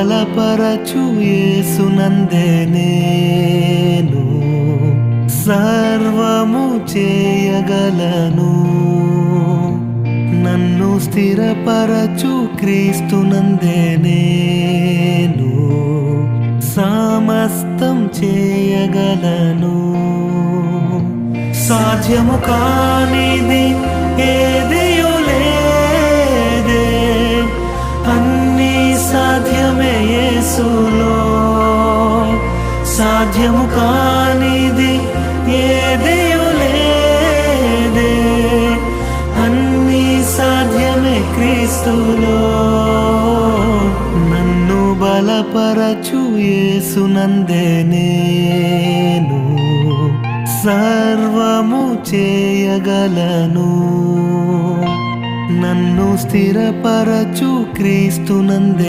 బలపరచు యేసునందే నేను. సర్వము చేయగలను. నన్ను స్థిరపరచు క్రీస్తునందే నేను. సమస్తం చేయగలను. సాధ్యము కానిది యేసులో సాధ్యము కానిది ఏదియు లేదే. సాధ్యమే క్రీస్తులో. నన్ను బలపరచు యేసునందే నేను. సర్వము చేయగలను. నన్ను స్థిరపరచు క్రీస్తునందే